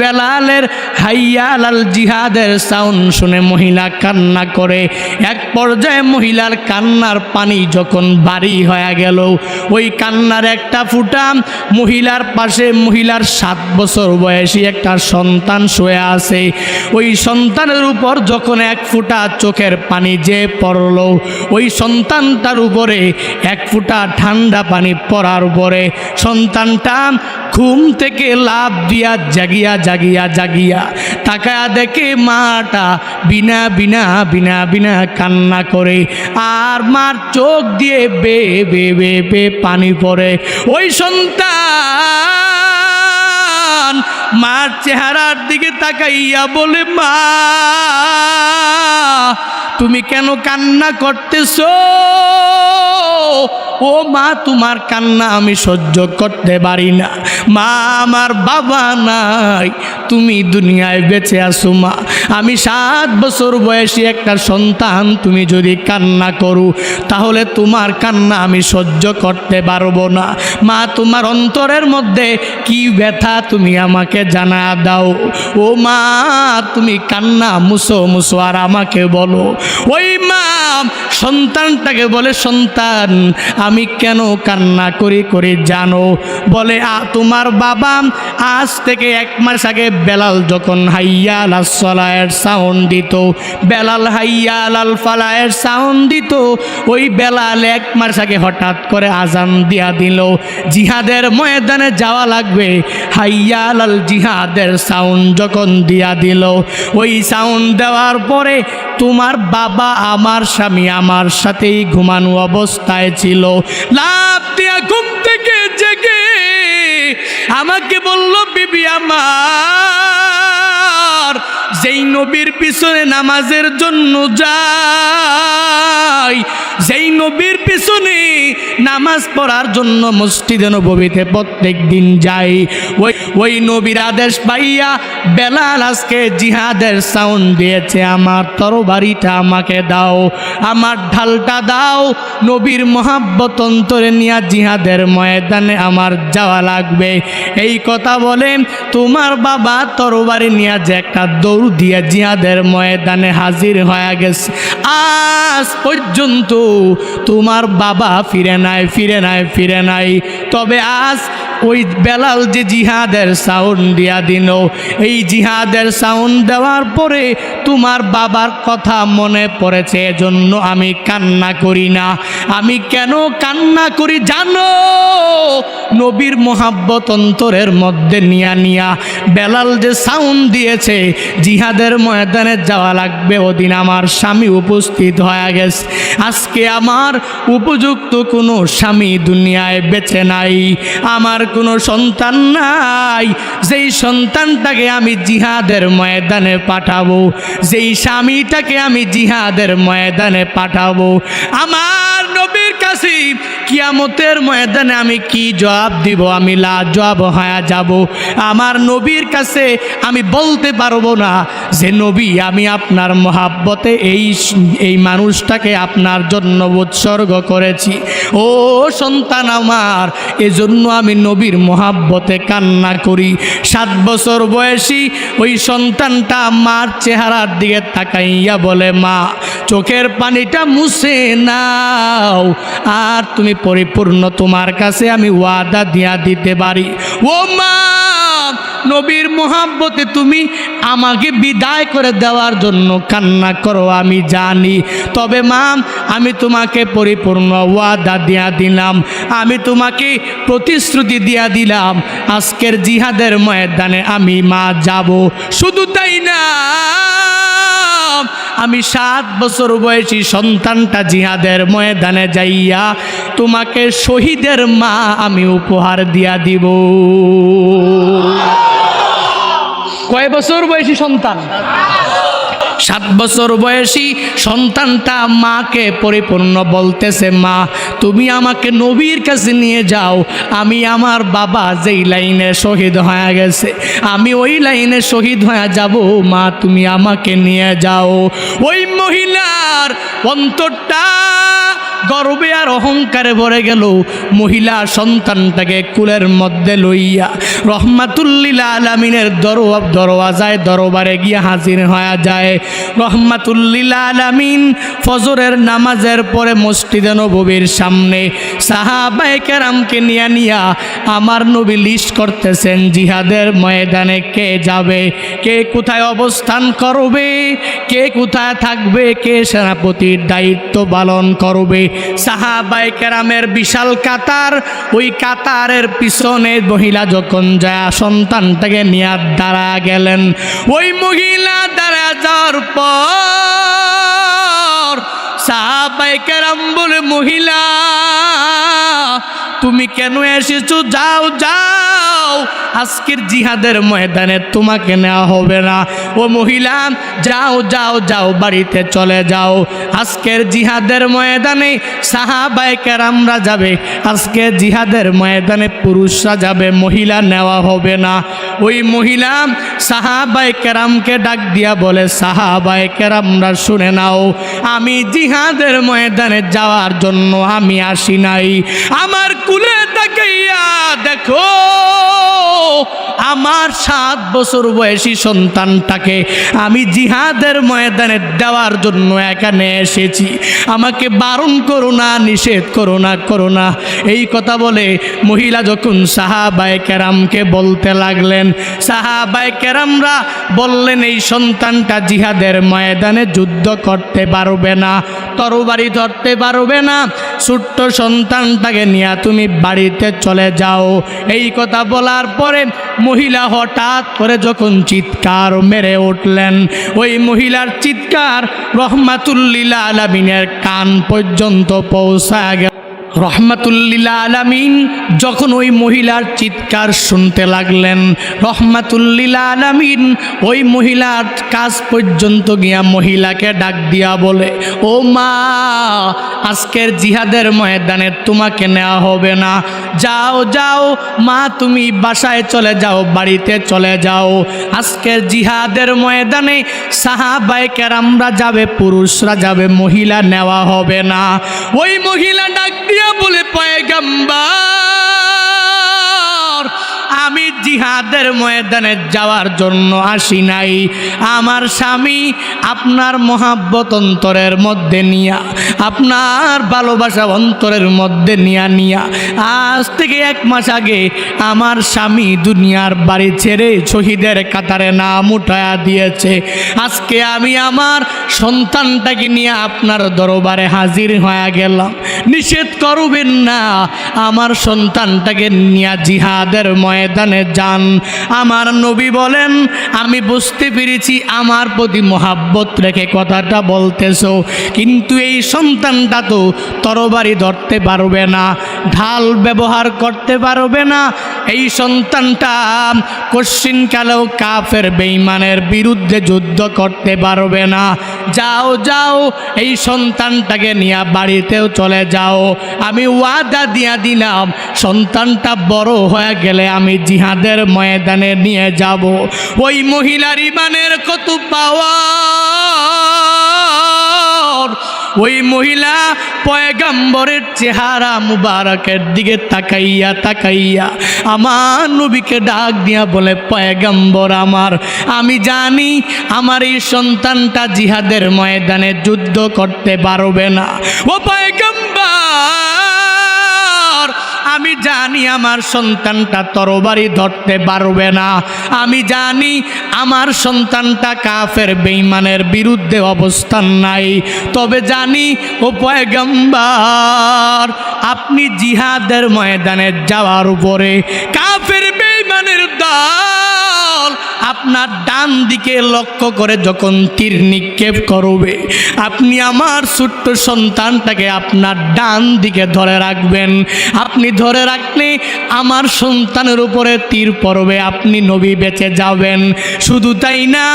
বেলালের হাইয়াল জিহাদের সাউন্ড শুনে মহিলা কান্না করে। এক পর্যায়ে মহিলার কান্নার পানি যখন বাড়ি হয়ে গেল, ওই কান্নার একটা ফুটা মহিলার পাশে মহিলার সাত বছর বয়সী একটা সন্তান শুয়ে আছে। ওই সন্তানের উপর যখন এক ফুটা চোখের পানি যে পড়ল, ওই সন্তানটার উপরে এক ফুটা ঠান্ডা পানি পড়ার উপরে সন্তানটা ঘুম থেকে লাভ দিয়া জাগিয়া জাগিয়া জাগিয়া, তাকায়া দেখে মাটা বিনা বিনা বিনা বিনা কান্না করে। আর মার চোখ দিয়ে বে বে বে বে পানি পড়ে। ওই সন্তান মার চেহারার দিকে তাকাইয়া বলে, মা তুমি কেন কান্না করতেছ? ও মা, তোমার কান্না আমি সহ্য করতে পারি না। মা, আমার বাবা নাই। তুমি দুনিয়ায় বেঁচে আসো মা। আমি সাত বছর বয়সী একটা সন্তান, তুমি যদি কান্না করো, তাহলে তোমার কান্না আমি সহ্য করতে পারব না। মা, তোমার অন্তরের মধ্যে কি ব্যথা তুমি আমাকে জানা দাও। ও মা, তুমি কান্না মুসো মুসো আর আমাকে বলো। ওই মা, সন্তানটাকে বলে, সন্তান, আমি কেন কান্না করি করে জানো? বলে তোমার বাবা আজ থেকে এক মাস আগে বেলাল যখন হাইয়াল সলায়ের সাউন্ড দিত। বেলাল হাইয়াল আল ফালায়ের সাউন্ড দিত। ওই বেলাল এক মাস আগে হঠাৎ করে আজান দিয়া দিল। জিহাদের ময়দানে যাওয়া লাগবে। হাইয়াল আল জিহাদের সাউন্ড যখন দিয়া দিল। ওই সাউন্ড দেওয়ার পরে তোমার বাবা আমার স্বামী আমার সাথেই ঘুমানো অবস্থায় ছিল। লাভ দিয়া ঘুম থেকে জেগে আমাকে বলল, বিবি আমার যেই নবীর পিছনে নামাজের জন্য যাই যেই নবীর পিছনে নামাজ পড়ার জন্য মসজিদে নবীতে প্রত্যেক দিন যাই। ওই ওই নবীর আদেশ পাইয়া বেলাল আজকে জিহাদের সাউন্ড দিয়েছে, আমার তরবারিটা আমাকে দাও, আমার ঢালটা দাও, নবীর মহাব্বত অন্তরে নিয়া জিহাদের ময়দানে আমার যাওয়া লাগবে। এই কথা বলে তোমার বাবা তরবারি নিয়ে যে একটা দৌড় দিয়ে জিহাদের ময়দানে হাজির হয়ে গেছে। আজ পর্যন্ত তোমার বাবা ফিরে নাই ফিরে নাই ফিরে নাই। তবে আজ ওই বেলাল যে জিহাদের সাউন্ড দিয়া দিল, এই জিহাদের সাউন্ড দেওয়ার পরে তোমার বাবার কথা মনে পড়েছে, এজন্য আমি কান্না করি না। আমি কেন কান্না করি জানো? নবীর মোহাব্বত অন্তরের মধ্যে নিয়া নিয়া। বেলাল যে সাউন্ড দিয়েছে, জিহাদের ময়দানে যাওয়া লাগবে। ওদিন আমার স্বামী উপস্থিত হয়ে গেছে। আজকে আমার উপযুক্ত কোনো স্বামী দুনিয়ায় বেঁচে নাই। আমার কোনো সন্তান নাই। যেই সন্তানটাকে আমি জিহাদের ময়দানে পাঠাবো, যেই স্বামীটাকে আমি জিহাদের ময়দানে পাঠাবো, আমার কাছে কিয়ামতের ময়দানে আমি কি জবাব দিব? আমি লা জবাব হয়ে যাব। আমার নবীর কাছে আমি বলতে পারব না যে, নবী, আমি আপনার মহাব্বতে এই এই মানুষটাকে আপনার জন্য উৎসর্গ করেছি। ও সন্তান আমার, এজন্য আমি নবীর মহাব্বতে কান্না করি। সাত বছর বয়সী ওই সন্তানটা মার চেহারার দিকে তাকাইয়া বলে, মা, চোখের পানিটা মুছে নাও। আর তুমি পরিপূর্ণ তোমার কাছে আমি ওয়াদা দিয়া দিতে পারি। ও মা, নবীর মোহাব্বতে তুমি আমাকে বিদায় করে দেওয়ার জন্য কান্না করো, আমি জানি। তবে মা, আমি তোমাকে পরিপূর্ণ ওয়াদা দিয়া দিলাম, আমি তোমাকে প্রতিশ্রুতি দিয়া দিলাম, আজকের জিহাদের ময়দানে আমি মা যাব। শুধু তাই না আমি সাত বছর বয়সী সন্তানটা জিহাদের ময়দানে যাইয়া তোমাকে শহীদের মা আমি উপহার দিয়া দিব। কয় বছর বয়সী সন্তান? সাত বছর বয়সী সন্তানটা মাকে পরিপূর্ণ বলতেছে, মা, তুমি আমাকে নবীর কাছে নিয়ে যাও। আমি আমার বাবা যেই লাইনে শহীদ হয়ে গেছে, আমি ওই লাইনে শহীদ হয়ে যাব। মা, তুমি আমাকে নিয়ে যাও। ওই মহিলার অন্তরটা গর্বে আর অহংকারে ভরে গেল। মহিলা সন্তানটাকে কুলের মধ্যে লইয়া রহমাতুল্লিল আলমিনের দরোয়া দরওয়াজায় দরবারে গিয়ে হাজির হয়ে যায়। রহমাতুল্লিল আলমিন ফজরের নামাজের পরে মসজিদে নবীর সামনে সাহাবায়ে কেরামকে নিয়ে নিয়া আমার নবী লিস্ট করতেছেন, জিহাদের ময়দানে কে যাবে, কে কোথায় অবস্থান করবে, কে কোথায় থাকবে, কে সেনাপতির দায়িত্ব পালন করবে। সাহাবায়ে কেরামের বিশাল কাতার, ওই কাতারের পিছনে মহিলা যখন যায় সন্তানটাকে নিয়ে দাঁড়া গেলেন। ওই মহিলা দাঁড়া যাওয়ার পর সাহাবায়ে কেরাম বলে, মহিলা, তুমি কেন এসেছ? যাও যাও। আজকের জিহাদের ময়দানে তোমাকে নেওয়া হবে না। ও মহিলা, যাও যাও যাও, বাড়িতে চলে যাও। আজকের জিহাদের ময়দানে সাহাবাই কেরামরা যাবে। আজকে জিহাদের ময়দানে পুরুষরা যাবে, মহিলা নেওয়া হবে না। ওই মহিলা সাহাবাই কেরামকে ডাক দিয়া বলে সাহাবাই কেরামরা, শুনে নাও, আমি জিহাদের ময়দানে যাওয়ার জন্য আমি আসি নাই। আমার কুলে তাকাইয়া দেখো। আমার সাত বছর বয়সী সন্তানটাকে আমি জিহাদের ময়দানে দেওয়ার জন্য এখানে এসেছি। আমাকে বারণ করো না, নিষেধ করো না করো না। এই কথা বলে মহিলা যখন সাহাবায় কেরামকে বলতে লাগলেন, সাহাবায় কেরামরা বললেন, এই সন্তানটা জিহাদের ময়দানে যুদ্ধ করতে পারবে না, তরবারি ধরতে পারবে না। ছোট্ট সন্তানটাকে নিয়ে তুমি বাড়িতে চলে যাও। এই কথা বলার পরে মহিলা হঠাৎ করে যখন চিৎকার মেরে উঠলেন, ওই মহিলার চিৎকার রহমাতুল্লিল আলমিনের কান পর্যন্ত পৌঁছা গেল। রহমাতুল্লিল আলামিন যখন ওই মহিলার চিৎকার শুনতে লাগলেন রহমাতুল্লিল আলামিন ওই মহিলার কাজ পর্যন্ত গিয়া মহিলাকে ডাক দিয়া বলে, ও মা, আজকের জিহাদের ময়দানে তোমাকে নেওয়া হবে না। যাও যাও, মা, তুমি বাসায় চলে যাও, বাড়িতে চলে যাও। আজকের জিহাদের ময়দানে সাহাবাই কেরামরা যাবে, পুরুষরা যাবে, মহিলা নেওয়া হবে না। ওই মহিলা ডাক দিয়া বলে পয়গাম্বার। আমি জিহাদের ময়দানে যাওয়ার জন্য আসি নাই। আমার স্বামী আপনার মহাব্বত অন্তরের মধ্যে নিয়া, আপনার ভালোবাসা অন্তরের মধ্যে নিয়া নিয়া। আজ থেকে এক মাস আগে আমার স্বামী দুনিয়ার বাড়ি ছেড়ে শহীদের কাতারে নাম উঠায়া দিয়েছে। আজকে আমি আমার সন্তানটাকে নিয়ে আপনার দরবারে হাজির হয়ে গেলাম। নিষেধ করবেন না, আমার সন্তানটাকে নিয়ে জিহাদের ময়দানে যান। আমার নবী বলেন, আমি বুঝতে পেরেছি আমার প্রতি মহাব্বত রেখে কথাটা বলতেছো, কিন্তু এই সন্তানটা তো তরবারি ধরতে পারবে না, ঢাল ব্যবহার করতে পারবে না। এই সন্তানটা কশ্চিনকালেও কাফের বেইমানের বিরুদ্ধে যুদ্ধ করতে পারবে না। যাও যাও, এই সন্তানটাকে নিয়ে বাড়িতেও চলে যাও। আমি ওয়াদা দিয়া দিলাম, সন্তানটা বড় হয়ে গেলে আমি জিহাদের ময়দানে নিয়ে যাব। ওই মহিলার ইমানের কত পাওয়া ওই মহিলা পয়গাম্বরের চেহারা মুবারকের দিকে তাকাইয়া তাকাইয়া আমার নবীকে ডাক দিয়া বলে, পয়গাম্বর আমার, আমি জানি আমার এই সন্তানটা জিহাদের ময়দানে যুদ্ধ করতে পারবে না। ও পয়গাম্বর! আমি জানি আমার সন্তানটা তরবারি ধরতে পারবে না। আমি জানি আমার সন্তানটা কাফের বেইমানের বিরুদ্ধে অবস্থান নাই। তবে জানি, ও পয়গম্বার, আপনি জিহাদের ময়দানে যাওয়ার উপরে কাফের বেইমানের দল আপনার ডান দিকে লক্ষ্য করে যখন তীর নিক্ষেপ করবে, আপনি আমার ছোট্ট সন্তানটাকে আপনার ডান দিকে ধরে রাখবেন। আপনি ধরে রাখলে আমার সন্তানের উপরে তীর পড়বে, আপনি নবী বেঁচে যাবেন। শুধু তাই না,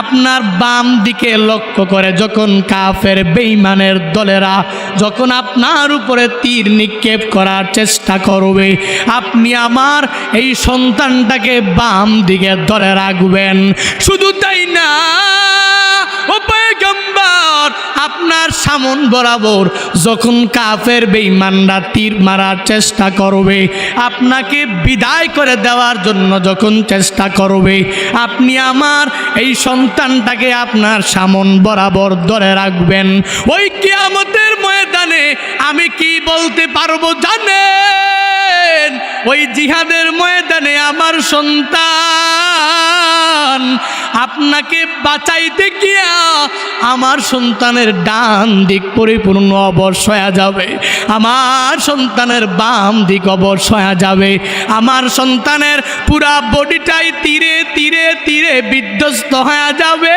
আপনার বাম দিকে লক্ষ্য করে যখন কাফের বেইমানের দলেরা যখন আপনার উপরে তীর নিক্ষেপ করার চেষ্টা করবে, আপনি আমার এই সন্তানটাকে বাম দিকে ধরে রাখবেন। শুধু তাই না আপনার সামন বরাবর যখন কাফের বেঈমানরা তীর মারার চেষ্টা করবে, আপনাকে বিদায় করে দেওয়ার জন্য যখন চেষ্টা করবে, আপনি আমার এই সন্তানটাকে আপনার সামন বরাবর ধরে রাখবেন। ওই কিয়ামতের ময়দানে আমি কি বলতে পারব জানেন? ওই জিহাদের ময়দানে আমার সন্তান। আপনাকে বাঁচাইতে গিয়া আমার সন্তানের ডান দিক পরিপূর্ণ অবশ হয়ে যাবে। আমার সন্তানের বাম দিক অবশ হয়ে যাবে। আমার সন্তানের পুরা বডিটাই তীরে তীরে তীরে বিধ্বস্ত হয়ে যাবে।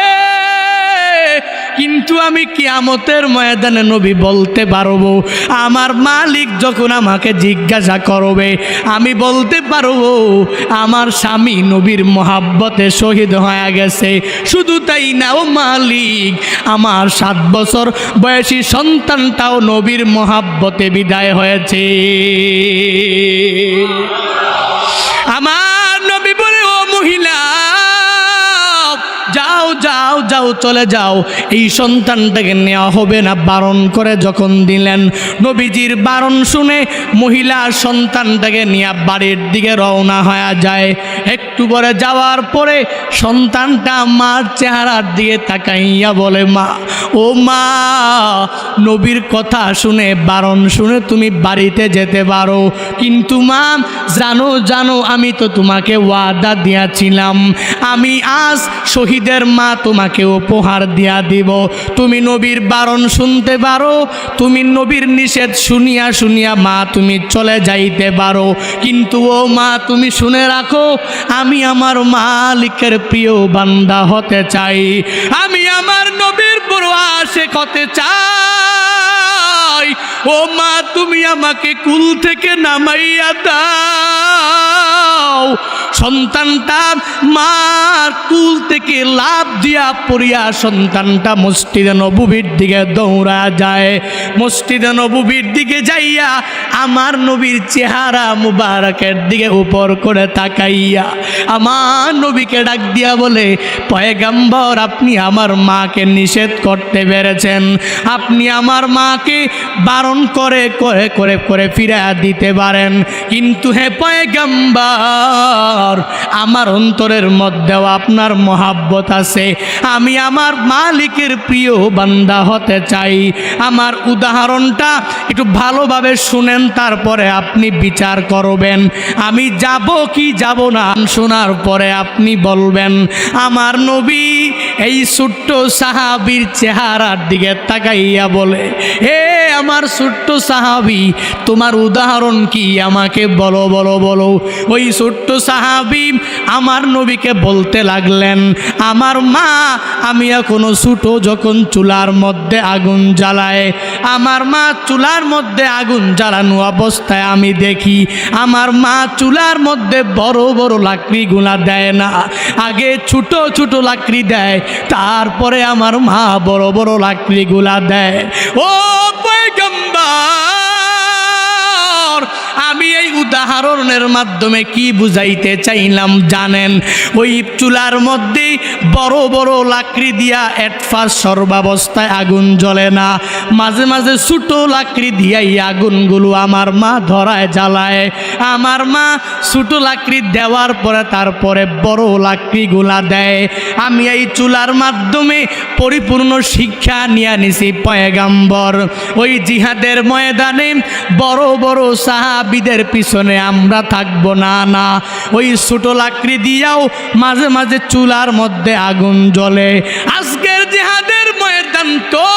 কিন্তু আমি কিয়ামতের ময়দানে নবী বলতে পারব, আমার মালিক যখন আমাকে জিজ্ঞাসা করবে, আমি বলতে পারব, আমার স্বামী নবীর মহাব্বতে শহীদ হয়ে গেছে। শুধু তাই না, ও মালিক, আমার সাত বছর বয়সী সন্তানটাও নবীর মহাব্বতে বিদায় হয়েছে। চলে যাও, এই সন্তানটাকে নেওয়া হবে না। বারণ করে যখন দিলেন নবীজির বারণ শুনে মহিলা সন্তানটাকে নিয়ে বাড়ির দিকে রওনা হয়ে যায়। একটু পরে যাওয়ার পরে সন্তানটা মার চেহারার দিকে তাকাইয়া বলে, মা, ও মা, নবীর কথা শুনে, বারণ শুনে তুমি বাড়িতে যেতে পারো। কিন্তু মা, জানো জানো, আমি তো তোমাকে ওয়াদা দিয়াছিলাম। আমি আজ শহীদের মা তোমাকে উপহার দিয়া দিব। তুমি নবীর বারণ শুনতে পারো, তুমি নবীর নিষেধ শুনিয়া শুনিয়া মা তুমি চলে যাইতে পারো। কিন্তু ও মা, তুমি শুনে রাখো, আমি আমার মালিকের প্রিয় বান্দা হতে চাই। আমি আমার নবীর বড় আশেক হতে চাই। ও মা, তুমি আমাকে কুল থেকে নামাইয়া দাও। সন্তানটা মার কুল থেকে লাভ দিয়া পড়িয়া সন্তানটা মসজিদে নবুবির দিকে দৌড়া যায়। মসজিদে নবুবির দিকে যাইয়া আমার নবীর চেহারা মুবারকের দিকে উপর করে তাকাইয়া আমার নবীকে ডাক দিয়া বলে, পয়গাম্বর, আপনি আমার মাকে নিষেধ করতে পেরেছেন। আপনি আমার মাকে বারণ করে করে করে করে ফিরে দিতে পারেন। কিন্তু হে পয়গাম্বর, আমার অন্তরের মধ্যেও আপনার মহাব্বত আছে। আমি আমার মালিকের প্রিয় বান্দা হতে চাই। আমার উদাহরণটা একটু ভালোভাবে শুনেন তারপরে আপনি বিচার করবেন। আমি যাব কি যাব না শোনার পরে আপনি বলবেন, আমার নবী এই ছোট্ট সাহাবির চেহারার দিকে তাকাইয়া বলে, হে আমার ছোট্ট সাহাবি? তোমার উদাহরণ কি? আমাকে বলো বলো বলো। ওই ছোট্ট সাহাবি আমার নবীকে বলতে লাগলেন, আমার মা, আমি এখনও ছোটো যখন চুলার মধ্যে আগুন জ্বালায়, আমার মা চুলার মধ্যে আগুন জ্বালানো অবস্থায় আমি দেখি, আমার মা চুলার মধ্যে বড় বড় লাকড়িগুলা দেয় না। আগে ছোট ছোট লাকড়ি দেয়, তারপরে আমার মা বড় বড় লাকড়িগুলা দেয়। ও পয়গম্বর আমি এই উদাহরণের মাধ্যমে কি বুঝাইতে চাইলাম জানেন? ওই চুলার মধ্যে বড় বড় লাকড়ি দিয়া এটফাস সর্বাবস্থায় আগুন জ্বলে না। মাঝে মাঝে ছোটো লাকড়ি দিয়া এই আগুনগুলো আমার মা ধরায় জ্বালায়। আমার মা ছোটো লাকড়ি দেওয়ার পরে তারপরে বড় লাকড়িগুলা দেয়। আমি এই চুলার মাধ্যমে পরিপূর্ণ শিক্ষা নিয়ে নিছি পয়গাম্বর। ওই জিহাদের ময়দানে বড় বড় সাহাবিদের পিছনে আমরা থাকব, না না। ওই ছোট লাকড়ি দিয়াও মাঝে মাঝে চুলার মধ্যে আগুন জ্বলে। আজকের জেহাদের ময়দান তো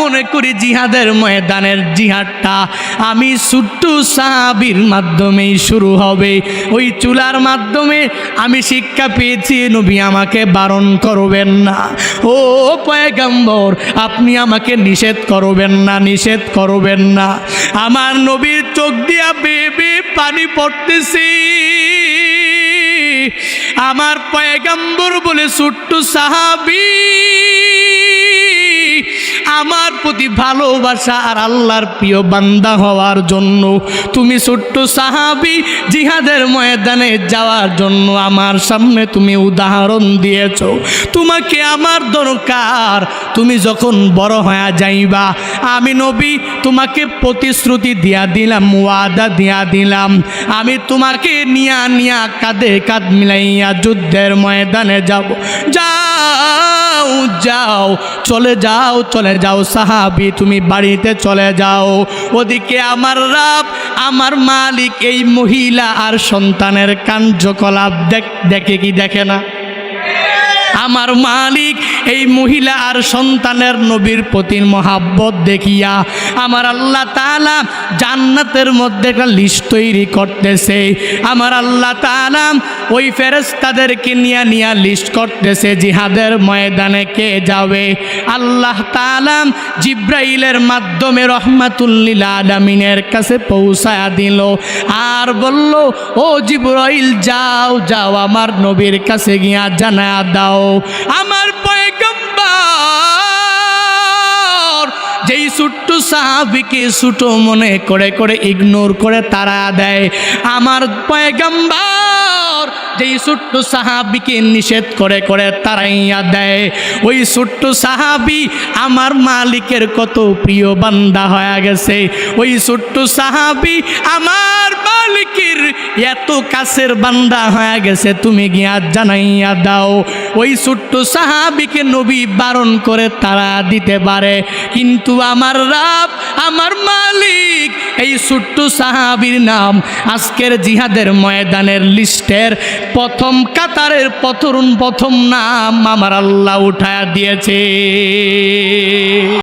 মনে করি জিহাদের ময়দানের জিহাদটা। আমি ছোট্ট সাহাবির মাধ্যমেই শুরু হবে। ওই চুলার মাধ্যমে আমি শিক্ষা পেয়েছি, নবী আমাকে বারণ করবেন না। ও পয়গম্বর, আপনি আমাকে নিষেধ করবেন না, নিষেধ করবেন না। আমার নবীর চোখ দিয়া বেবে পানি পড়তেছি। আমার পয়গম্বর বলে ছোট্ট সাহাবি আমার প্রতি ভালোবাসা আর আল্লাহর প্রিয় বান্দা হওয়ার জন্য, তুমি ছোট্ট সাহাবি জিহাদের ময়দানে যাওয়ার জন্য আমার সামনে তুমি উদাহরণ দিয়েছ। তোমাকে আমার দরকার, তুমি যখন বড় হয়ে যাইবা, আমি নবী, তোমাকে প্রতিশ্রুতি দিয়া দিলাম, ওয়াদা দিয়া দিলাম। আমি তোমাকে নিয়া নিয়া কাঁধে কাঁধ মিলাইয়া যুদ্ধের ময়দানে যাব। যাও। যাও, চলে যাও চলে যাও সাহাবি, তুমি বাড়িতে চলে যাও। ওদিকে আমার রাব, আমার মালিক, এই মহিলা আর সন্তানের কার্যকলাপ দেখ, দেখে কি দেখে না? আমার মালিক, এই মহিলা আর সন্তানের নবীর প্রতি মহাব্বত দেখিয়া আমার আল্লাহ তাআলা জান্নাতের মধ্যে একটা লিস্ট তৈরি করতেছে। আমার আল্লাহ তাআলা ওই ফেরেস্তাদেরকে নিয়ে নিয়ে লিস্ট করতেছে, জিহাদের ময়দানে কে যাবে? আল্লাহ তাআলা জিব্রাইলের মাধ্যমে রহমাতুল্লিল আলামিনের কাছে পৌঁছায়া দিল আর বলল, ও জিব্রাইল, যাও যাও, আমার নবীর কাছে গিয়া জানা দাও। আমার যেই ছোট্ট সাহাবিকে ছোট মনে করে করে ইগনোর করে তারা দেয়। আমার পয়গম্বর যেই ছোট্ট সাহাবিকে নিষেধ করে করে তারাইয়া দেয়, ওই ছোট্ট সাহাবি আমার মালিকের কত প্রিয় বান্দা হয়ে গেছে। ওই ছোট্ট সাহাবি আমার মালিকের এত কাছের বান্দা হয়ে গেছে, তুমি গিয়া জানাইয়া দাও। ওই ছোট্ট সাহাবিকে নবী বারণ করে তারা দিতে পারে। কিন্তু আমার রাব, আমার মালিক, এই ছোট্ট সাহাবির নাম আজকের জিহাদের ময়দানের লিস্টের প্রথম কাতারের প্রথম প্রথম নাম আমার আল্লাহ উঠায়া দিয়েছে।